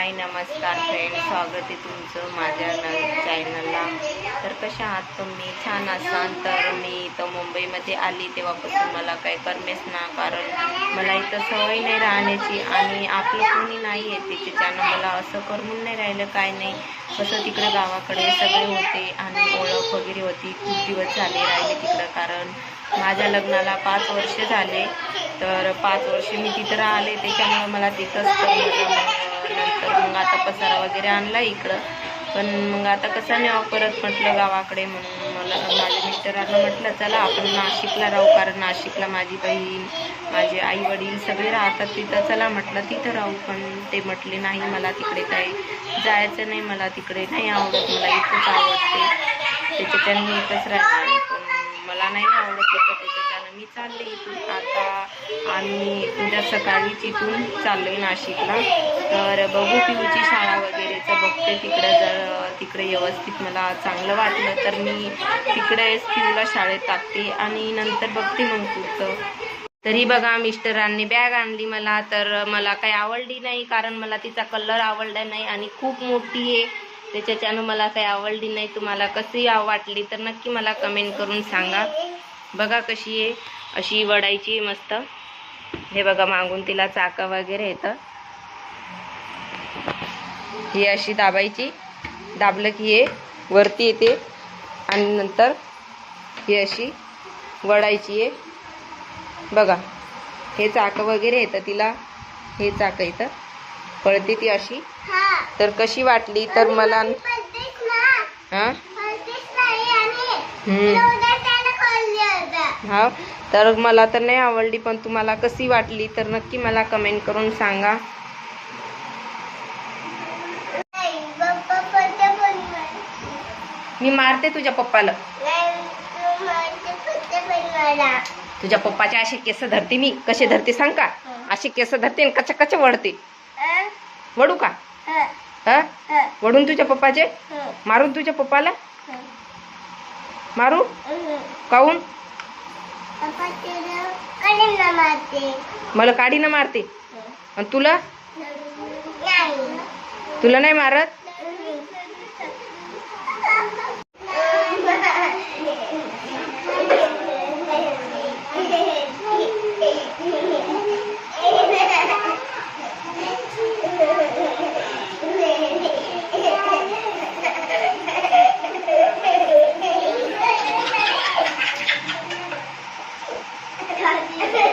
हाय नमस्कार फ्रेंड स्वागत आहे तुमचं माझ्या न चॅनलला तर कशा आहात तुम्ही? छान असाल तर मी इथं मुंबईमध्ये आली तेव्हापासून मला काही करमेच ना कारण मला इथं सवय नाही राहण्याची आणि आपलं कोणी नाही आहे त्याच्यानं मला असं करून नाही राहिलं काय नाही. कसं तिकडं गावाकडे सगळे होते आणि ओळख वगैरे होती. खूप दिवस झाले राहिले तिकडं कारण माझ्या लग्नाला पाच वर्ष झाले. तर पाच वर्ष मी तिथं राहिले त्याच्यामुळे मला तिथंच करमलं. मग आता पसारा वगैरे आणला इकडं. पण मग आता कसा नाही परत म्हटलं गावाकडे म्हणून. मला माझ्या मिस्टरांना म्हटलं चला आपण नाशिकला राहू कारण नाशिकला माझी बहीण माझे आई वडील सगळे राहतात तिथं. चला म्हटलं तिथं राहू. पण ते म्हटले नाही मला तिकडे काही जायचं नाही मला तिकडे नाही आवडत मला इथंच आवडते. त्याच्यात मी इथंच राहणार पण मला नाही आवडत होतं चालले इथून. आता आम्ही उद्या सकाळीच इथून चाललोय नाशिकला. तर बघू पिऊची शाळा वगैरेचं बघते तिकडे जर तिकडे व्यवस्थित मला चांगलं वाटलं तर मी तिकडेच पिऊला शाळेत टाकते आणि नंतर बघते मग पुढचं. तरी बघा मिस्टरांनी बॅग आणली मला तर मला काही आवडली नाही कारण मला तिचा कलर आवडला नाही आणि खूप मोठी आहे. त्याच्याच्यानं मला काही आवडली नाही. तुम्हाला कशी वाटली तर नक्की मला कमेंट करून सांगा. बघा कशी आहे. अशी वडायची मस्त. हे बघा मागून तिला चाका वगैरे येतं. ही अशी दाबायची. दाबलं की हे वरती येते. आणि नंतर ही अशी वडायची आहे बघा हे चाकं वगैरे येतं तिला. हे चाकं येतं. पळते ती अशी. तर कशी वाटली? तर मला हां? हा. तर मला तर नाही आवडली पण तुम्हाला कशी वाटली तर नक्की मला कमेंट करून सांगा. मी मारते तुझ्या पप्पाला. तुझ्या पप्पाचे असे केस धरते मी. कसे धरते सांग का? असे केस धरते आणि कच्चा कच्चा वडते वडू का? हा. वडून तुझ्या पप्पाचे? मारून तुझ्या पप्पाला? मारू? काऊन? मला काडीनं मारते. आणि तुला? तुला नाही मारत?